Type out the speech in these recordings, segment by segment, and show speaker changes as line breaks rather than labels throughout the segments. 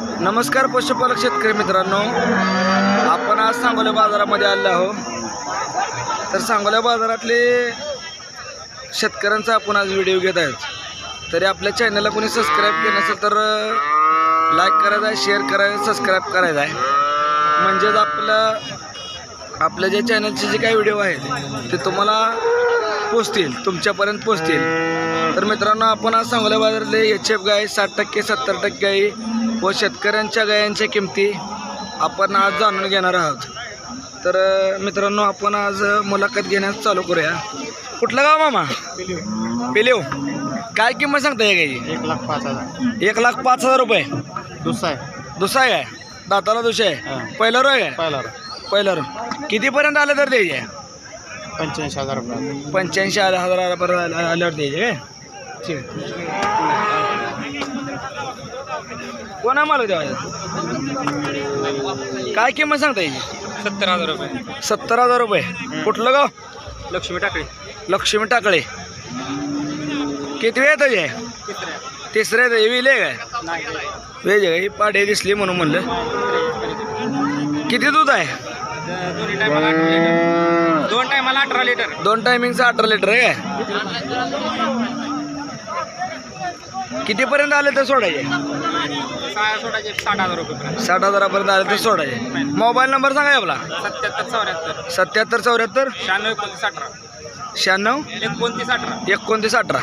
नमस्कार पशुपालक शेतकरी मित्रांनो. आपण आज सांगोल्या बाजारामध्ये आलो आहो तर सांगोल्या बाजारातले शेतकऱ्यांचा आपण आज व्हिडिओ घेत आहेत. तरी आपल्या चॅनलला कोणी सबस्क्राईब केलं नसेल तर लाईक करायचं आहे शेअर करायचं सबस्क्राईब करायचं आहे. म्हणजेच आपलं आपल्या जे चॅनलचे जे काही व्हिडिओ आहेत ते तुम्हाला पोचतील तुमच्यापर्यंत पोचतील. तर मित्रांनो आपण आज सांगोल्या बाजारातले एच एफ गाय साठ टक्के सत्तर टक्के गाई व शेतकऱ्यांच्या गायांच्या किमती आपण आज जाणून घेणार आहोत. तर मित्रांनो आपण आज मुलाखत घेण्यास चालू करूया. कुठलं गाव मामा? पेलेव. काय किंमत सांगता या गायची
एक लाख पाच हजार.
एक लाख पाच हजार रुपये.
दुसरा आहे.
दुसरा आहे दाताला दुसरा आहे. पहिला रो आहे
पहिला
पहिला रो कितीपर्यंत आलं तर द्यायचे?
पंच्याऐंशी हजार रुपये.
पंच्याऐंशी हजारापर्यंत आल्यावर द्यायचे काय? ठीक. कोणा मला द्यावा काय किंमत सांगता याची?
सत्तर हजार रुपये.
सत्तर हजार रुपये. कुठलं गाव?
लक्ष्मी टाकळी.
लक्ष्मी टाकळे. किती वेळ त्याचे तिसऱ्या येते विल काय? वेज आहे पाडे दिसली म्हणून म्हणलं. किती दूध आहे?
दोन टायमाला अठरा लिटर.
दोन टायमिंगचं अठरा लिटर आहे काय? कितीपर्यंत आले तर सोडायचे?
सोडायचे साठ हजार रुपये
साठ हजारापर्यंत आले तर सोडायचे. मोबाईल नंबर सांगा आपला.
सत्याहत्तर चौऱ्याहत्तर.
सत्याहत्तर चौऱ्याहत्तर?
शहाण्णव एकोणतीस अठरा.
शहाण्णव?
एकोणतीस अठरा.
एकोणतीस अठरा.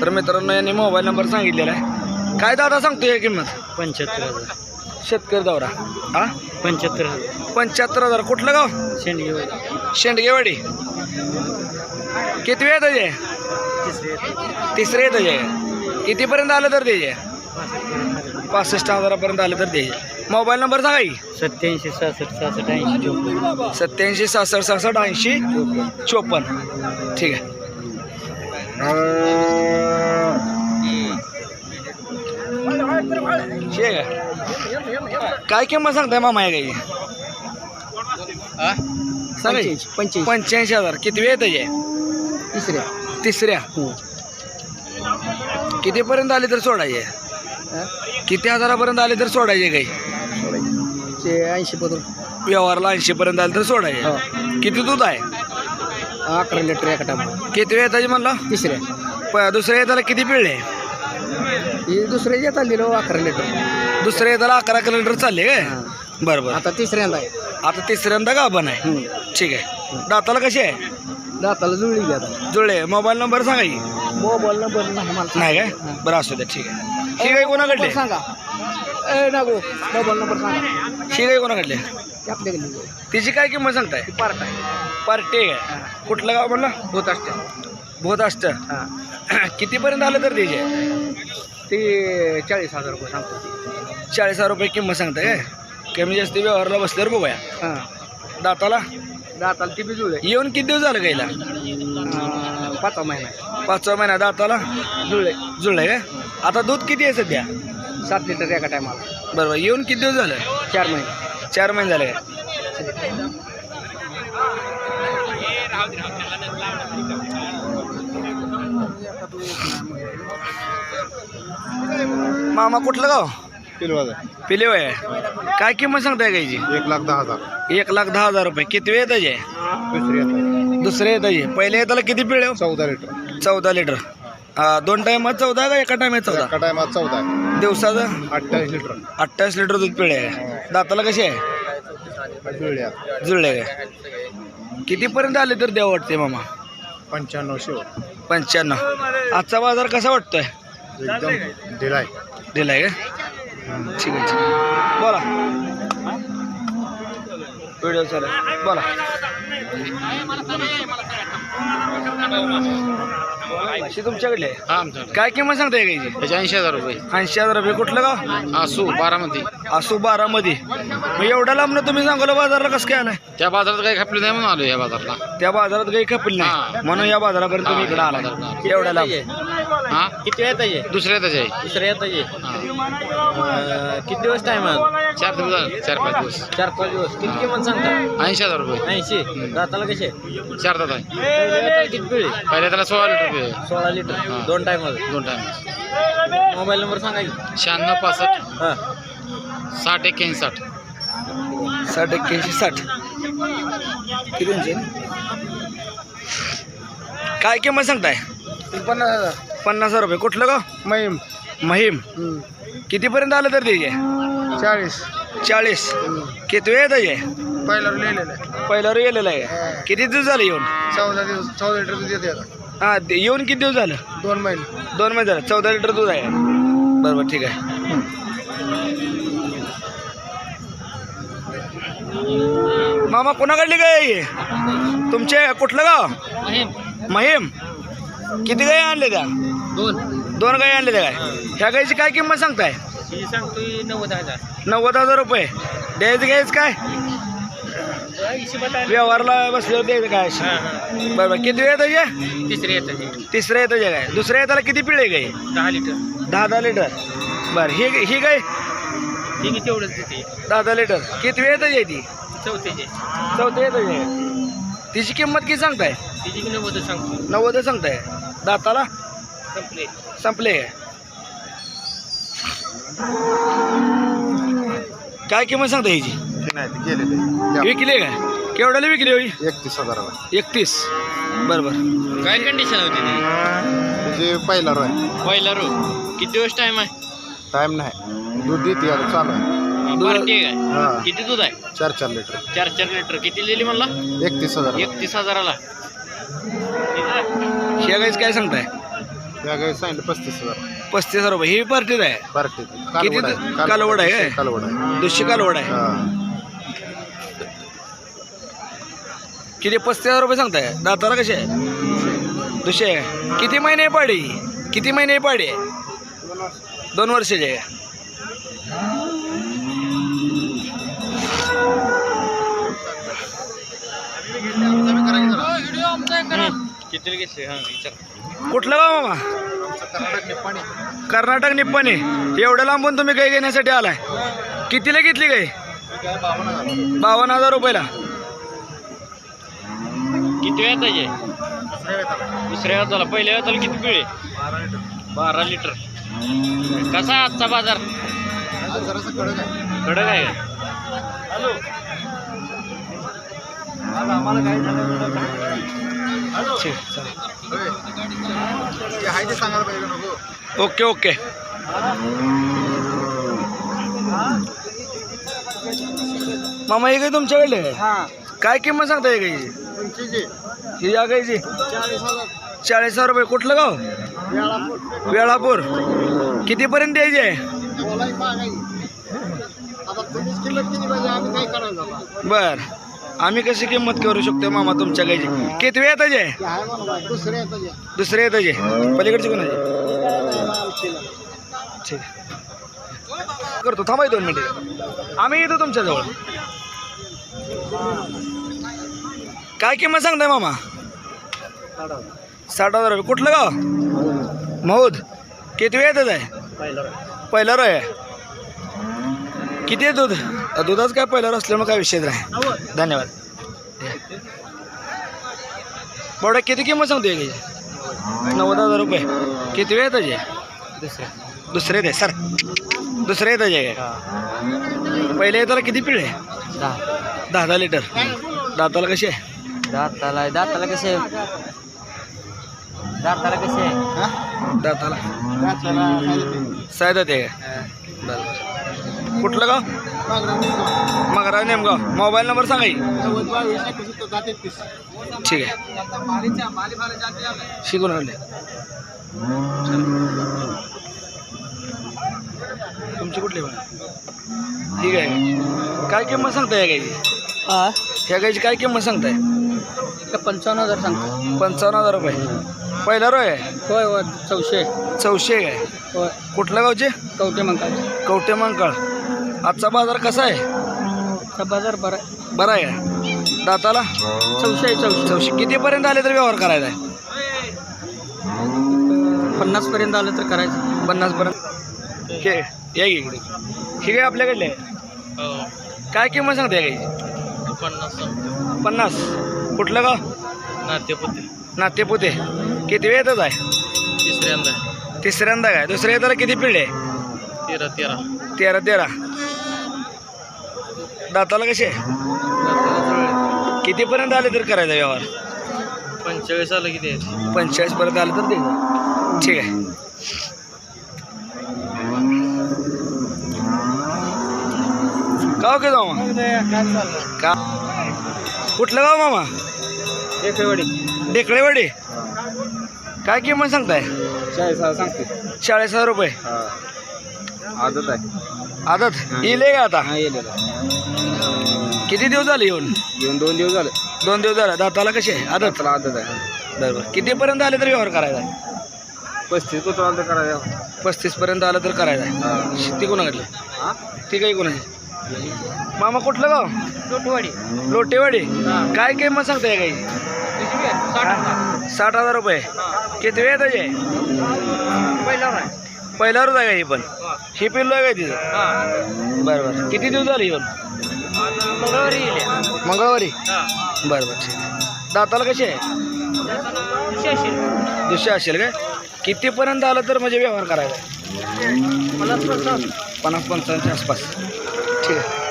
तर मित्रांनो यांनी मोबाईल नंबर सांगितलेला आहे. काय दादा सांगतो या किंमत?
पंच्याहत्तर हजार.
शेतकरी दौरा. हा
पंच्याहत्तर हजार.
पंच्याहत्तर हजार. कुठलं गाव?
शेंडगे
शेंडगेवाडी. किती वेळ त्याचे तिसरे येत. त्याचे कितीपर्यंत आलं तर त्याचे पासष्ट हजारापर्यंत आलं तर द्यायचे मोबाईल नंबर सांगा की.
सत्याऐंशी सहासष्ट सहासष्ट ऐंशी चोपन्न.
सत्याऐंशी सहासष्ट सहासष्ट ऐंशी चोपन्न. ठीक आहे. ठीक आहे. काय किंमत सांगताय मामा या गाई सांगा की.
पंच्याऐंशी
पंच्याऐंशी हजार. किती वेळ त्याचे
तिसऱ्या.
तिसऱ्या. कितीपर्यंत आले तर सोडायचे? किती हजारापर्यंत आले तर सोडायचे काही?
ऐंशी पदर
व्यवहारला ऐंशी पर्यंत आले तर सोडायचे. किती दूध आहे?
अकरा लिटर एका टायमाला.
किती वेळ त्याचे म्हणला?
तिसऱ्या.
प- दुसऱ्या येताला किती पिळले?
ही दुसऱ्या येत आली अकरा लिटर.
दुसऱ्या येताला अकरा किलोमीटर चालले काय? बरं बरं.
आता तिसऱ्यांदा आहे.
आता तिसऱ्यांदा गाभण आहे. ठीक आहे. दाताला कशी आहे?
दाताला जुळली घ्या
जुळले. मोबाईल नंबर सांगा की.
मोबाईल नंबर नाही मला
नाही काय बरं असू द्या ठीक आहे. ही काही कोणाकडले?
सांगा. ए नागो मोबाईल नंबर सांगा.
ही काही कोणाकडले?
आपल्याकडे
तिची काय किंमत सांगताय?
पार्ट आहे.
पार्टी आहे. कुठलं गाव म्हणलं?
होत असते.
अष्ट
हां.
कितीपर्यंत आलं तर त्याचे
ते चाळीस हजार रुपये सांगतो ते.
चाळीस हजार रुपये किंमत सांगताय काय? कमी जास्त व्यवहारला बसल्यावर बघूया.
हां.
दाताला?
दाताला ती बी जुळे
येऊन किती दिवस झालं गाईला?
पाचवा महिना.
पाचवा महिना दाताला?
जुळे
जुळलंय काय आता दूध किती आहे सध्या?
सात लिटर एका टायमाला.
बरोबर येऊन किती दिवस झालं?
चार महिने.
चार महिने झाले काय मामा कुठलं गाव? पिले आहे. काय किंमत सांगताय गायची
एक लाख दहा हजार.
एक लाख दहा हजार रुपये. किती वेळ त्याचे
दुसरी येतात
दुसरे येताचे पहिले येताला किती पिळे हो?
चौदा लिटर.
चौदा लिटर. दोन टायमात चौदा का एका टायमात चौदा?
एका टायमात चौदा आहे.
दिवसाचं?
अठ्ठावीस लिटर.
अठ्ठावीस लिटर दूध पिळे आहे. दाताला कसे आहे?
जुळल्या
जुळले काय कितीपर्यंत आले तर द्यावं वाटते मामा?
पंच्याण्णव शेव
पंच्याण्णव. आजचा बाजार कसा वाटतोय?
एकदम दिलाय.
दिलाय का? ठीक आहे ठीक आहे. बोला. व्हिडिओ चालू आहे. बोला. अशी तुमच्याकडले आहे.
हा
काय किंमत सांगताय गायची
त्याचे ऐंशी हजार रुपये.
ऐंशी हजार रुपये. कुठलं गाव?
आसू बारामती.
असू बारामध्ये मग एवढ्या लांबनं तुम्ही सांगोला बाजारला कसं काय आलाय?
त्या बाजारात काही खपले नाही म्हणून आलो या बाजारला.
त्या बाजारात काही खपली नाही. म्हणून या बाजारापर्यंत तुम्ही
हा,
इकडे
बाजारात
एवढ्या लांब.
हा?
किती येत आहे
दुसऱ्या त्याचे
दुसरं येत आहे.
हा.
किती दिवस टाइम आहे?
चार दिवस झाले चार पाच दिवस.
चार पाच दिवस. किती किंमत सांगता?
ऐंशी हजार रुपये.
ऐंशी. दाताला कसे?
चार दात आहे.
किती पिळे
पहिल्या त्याला सोळा लिटर रुपये
सोळा लिटर.
हा.
दोन टाइम
दोन टाइम
मोबाईल नंबर सांगा की.
शहाण्णव पासष्ट.
हा. साठ एक्क्याऐंशी साठ.
साठ एक्क्याऐंशी साठ. किती इंची काय किंमत सांगताय?
पन्नास हजार.
पन्नास हजार रुपये. कुठलं गाव
महिम.
महिम. कितीपर्यंत आलं तर त्याचे
चाळीस.
चाळीस. किती वेळ त्याचे
पहिला लिहिलेलं आहे.
पहिला गेलेला आहे. किती दिवस झाले येऊन?
चौदा दिवस चौदा लिटर दूध येते आता.
हां ते येऊन किती दिवस झालं?
दोन महिने.
दोन महिने झाले. चौदा लिटर दूध आहे. बरोबर ठीक आहे. मामा कोणाकडली गाय आहे ही? तुमचे कुठलं गाव? महिम. किती गाय आणले त्या?
दोन.
दोन गाय आणले काय? ह्या गायची काय किंमत सांगताय?
ही सांगतोय नव्वद हजार.
नव्वद हजार रुपये. द्यायचं घ्यायचं काय? व्यवहारला बसल्यावर द्यायचं काय? अशी? बरोबर किती वेळ त्याचे
तिसरे येतात
तिसऱ्या येतं जे काय? दुसऱ्या येताला किती पिळे गाय
दहा लिटर.
दहा दहा लिटर. बरं ही ही गाय
ठीक आहे तेवढंच देते?
दहा दहा लिटर. किती वेळ येतं ती?
चौथ्याचे
चौथं येतं जे तिची किंमत किती सांगताय?
तिची मी नव्वद सांगतो.
नव्वद सांगताय. दाताला?
संपले.
संपले. काय किंमत सांगता ह्याची विकली काय केवढ्याला विकली होई?
एकतीस हजाराला.
एकतीस. बरोबर.
काय कंडिशन होती ती?
म्हणजे पहिला रोय
पहिला रो किती दिवस टाइम आहे?
टाइम नाही. दूध देते आता चालू आहे.
पार्टी आहे काय
हा.
किती दूध आहे?
चार चार लिटर.
चार चार लिटर. किती लिहिली म्हणला?
एकतीस हजार
एकतीस हजाराला.
ह्या गायचं काय सांगताय?
त्या गाई सांगितलं पस्तीस हजार.
पस्तीस हजार रुपये. ही पार्टीत आहे?
पार्टी
किती कालवड आहे. काय?
कालवड आहे
दुसरी कालवड आहे.
हा.
किती पस्तीस हजार रुपये सांगताय? दाताला कसे आहे? दुसरे आहे. किती महिने आहे पाडी? किती महिने आहे पाडी? दोन वर्षाचे आहे.
किती घेतले? हा विचार.
कुठलं गाव मामा? कर्नाटक निप्पाणी. एवढ्या लांबून तुम्ही गाय घेण्यासाठी आलाय. कितीला घेतली गाय बावन्न हजार रुपयाला.
किती वेळ त्याचे दुसऱ्या वेळाला पहिल्या वेळाला किती पिळे? बारा लिटर. कसा आजचा बाजार? कडक आहे.
चालेल. Okay okay. मामा हे काय तुमच्याकडले? आहे? काय किंमत सांगता हे गायची ही या गायची चाळीस हजार रुपये. कुठलं गाव? वेळापूर. कितीपर्यंत द्यायची आहे बर. आम्ही कशी किंमत करू शकतो मामा तुमच्या गायची? किती वेळ जे आहे दुसरे येताचे पलीकडचे कोणाचे ठीक करतो थांबाय दोन मिनिटे. आम्ही येतो तुमच्याजवळ. काय किंमत सांगताय मामा? साठ हजार रुपये. कुठलं गाव? महूद किती वेळ येतच आहे पहिला रोय. आहे किती आहे दूध? दुधाच काय पहिल्यावर असल्यामुळे काय विषयच नाही. धन्यवाद. बरं किती किंमत सांगते याची नव्वद हजार रुपये. किती वेळ येताचे
दुसऱ्या
दुसरे. दे सर. दुसरे येताचे पहिले येताला किती पिळे
दहा.
दहा दहा लिटर. दाताला कशी आहे.
दाताला दाताला कसे? दाताला कसे? आहे
दाताला. सायदा ते. बरं. कुठलं गाव? मगरा नेमगाव. मोबाईल नंबर सांगा. ठीक आहे. शिकून आले तुमची कुठली ठीक आहे. काय किंमत सांगताय या गायची ह्या गायची काय किंमत सांगताय?
पंचावन्न हजार सांगतो.
पंचावन्न हजार रुपये. पहिला रोय? आहे
होय होय चौशे.
चौशे आहे
होय.
कुठल्या गावचे?
कवटे मग
कवटे मंकाळ आजचा बाजार कसा आहे?
बाजार बरा
बरा आहे? दाताला?
चौशे आहे चौशे.
चौशे. कितीपर्यंत आले तर व्यवहार करायचा आहे?
पन्नास पर्यंत आलं तर करायचं.
पन्नास पर्यंत हे या की इकडे. हे काय आपल्याकडले आहे? काय किंमत सांगते काही
पन्नास.
पन्नास. कुठलं गाव?
नाट्यपती
नातेपुते. किती वेळ येतच आहे?
तिसऱ्यांदा
तिसऱ्यांदा काय दुसऱ्या येताला किती पिढे
तेरा तेरा.
तेरा तेरा. दाताला कसे? कितीपर्यंत आले तर करायचा व्यवहार?
पंचेचाळीस आलं किती आहे
पंचेचाळीस पर्यंत आलं तर दे ठीक आहे. का ओके जाऊ मामा? का? कुठलं गाव मामा? ढेकळेवाडी. काय किंमत सांगताय?
चाळीस सांगते.
चाळीस हजार रुपये.
आदत आहे.
आदत? येईल का आता?
हा येईल.
किती दिवस झाले येऊन?
येऊन दोन दिवस झाले.
दोन दिवस झाले. दाताला कसे आहे? आदत?
आदत आहे.
बरोबर. कितीपर्यंत आले तर व्यवहार करायचा आहे
पस्तीस तर करायला
पस्तीस पर्यंत आलं तर करायचं आहे शेती कोणाकडली?
हा?
ती काही कोणाची मामा कुठलं गाव?
लोटवाडी.
लोटेवाडी. काय किंमत सांगताय काही? साठ हजार. रुपये. किती वेळ त्याचे?
पहिल्यावर आहे.
पहिल्यावरच आहे का ही पण? ही. पिल्लो आहे काय तिथं बरं बरं किती दिवस झाले येऊन
मंगळवारी येईल
मंगळवारी? बरं बरं ठीक आहे. दाताला कशी आहे? दुसरे असेल. काय? कितीपर्यंत आलं तर म्हणजे व्यवहार करायचा? आहे? पन्नास पंचावन्नच्या आसपास. ठीक आहे.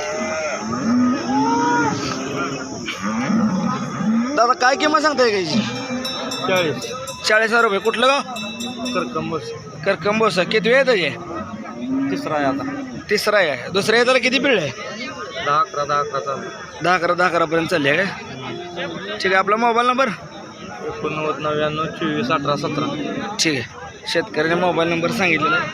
दादा काय किंमत सांगताय कायची
चाळीस.
चाळीस हजार रुपये. कुठलं गाव?
तर कंबस
कर कंबोस किती वेळ त्याचे?
तिसरा आहे आता.
तिसरा आहे. दुसऱ्या येताला किती पिढ आहे
दहा अकरा दहा अकरा चालू
दहा अकरा दहा अकरापर्यंत चालली आहे काय? ठीक आहे आपला मोबाईल नंबर?
एकोणनव्वद नव्याण्णव चोवीस अठरा सतरा.
ठीक आहे. शेतकऱ्याने मोबाईल नंबर सांगितलेला आहे.